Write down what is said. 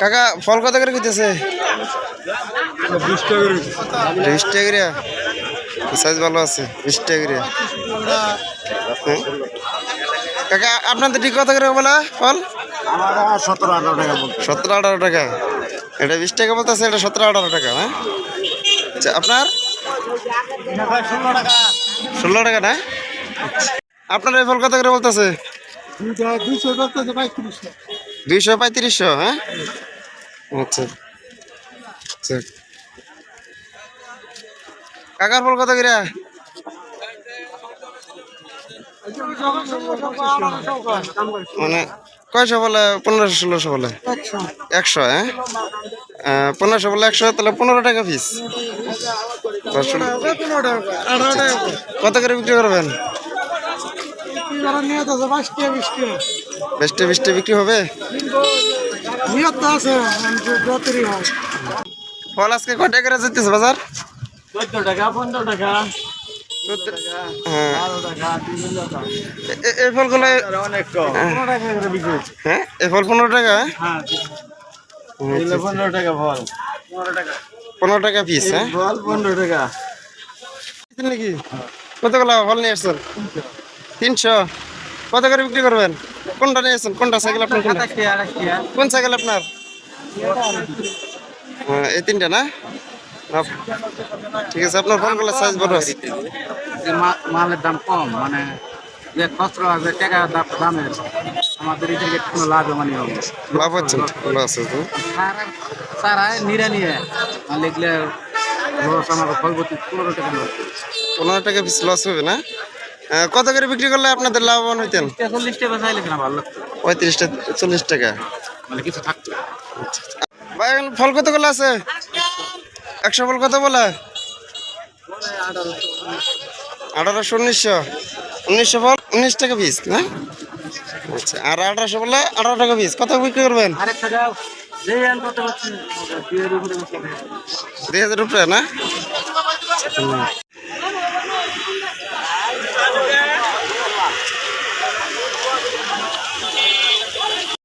কাকা, ফল কত করে কিনতেছে বিশ টাকা সাইজ ভালো আছে, বিশ টাকা কাকা, আপনাদের ঠিক কত করে বলা ফল? সতেরো আঠারো টাকা। সতেরো আঠারো টাকা এটা বিশ টাকা বলতেছে, এটা সতেরো আঠারো টাকা হ্যাঁ আচ্ছা আপনার? ষোলো টাকা। না। আপনার এই ফল কত করে বলতেছে? দুইশো পঁয়ত্রিশশো হ্যাঁ? আচ্ছা। আচ্ছা। কাকার ফল কত করে? মানে কয়শো বলে? পনেরোশো ষোলোশো বলে? একশো হ্যাঁ? পনেরোশো বলে একশো তাহলে পনেরো টাকা পিস কত করে বিক্রি করবেন? বেশটা বিশটা বিক্রি হবে? ফল আজকে কয় টাকা করে যেতেছে বাজার? চোদ্দ টাকা পনেরো টাকা হ্যাঁ। টাকা এই ফলগুলো পনেরো টাকা বিক্রি হ্যাঁ? এই ফল পনেরো টাকা? হ্যাঁ পনেরো টাকা। ফল। পনেরো টাকা। পিস হ্যাঁ? ফল পনেরো টাকা। নাকি কতগুলো ফল নিয়ে আসছেন? তিনশো। কত করে বিক্রি করবেন? কোনটা নিয়ে আসছেন কোনটা সাইকেল আপনার কোনটা? কোন সাইকেল আপনার? হ্যাঁ, এই তিনটা না? ঠিক আছে আপনার ফলগুলো সাইজ বড় আছে। মালের দাম কম মানে যে খুচরো যে টাকা দাম দামের। আমাদের এই থেকে কোনো লাভ মানে হবে লাভ হচ্ছে না আছে তো। সারা নিরা নিয়ে লিখলে লস আমাকে ফলবতী পনেরো টাকা পনেরো টাকা পিস লস হবে না? কত করে বিক্রি করলে আপনাদের লাভবান হইতেন? পঁয়ত্রিশটা চল্লিশ টাকা মানে ভাই এখন ফল কতগুলো আছে? একশো ফল কত বলে? আঠারোশো উনিশশো। উনিশশো ফল উনিশ টাকা পিস না? আচ্ছা আর আঠারোশো বলে আঠারো টাকা পিস কত বিক্রি করবেন? দুই হাজার উপরে না?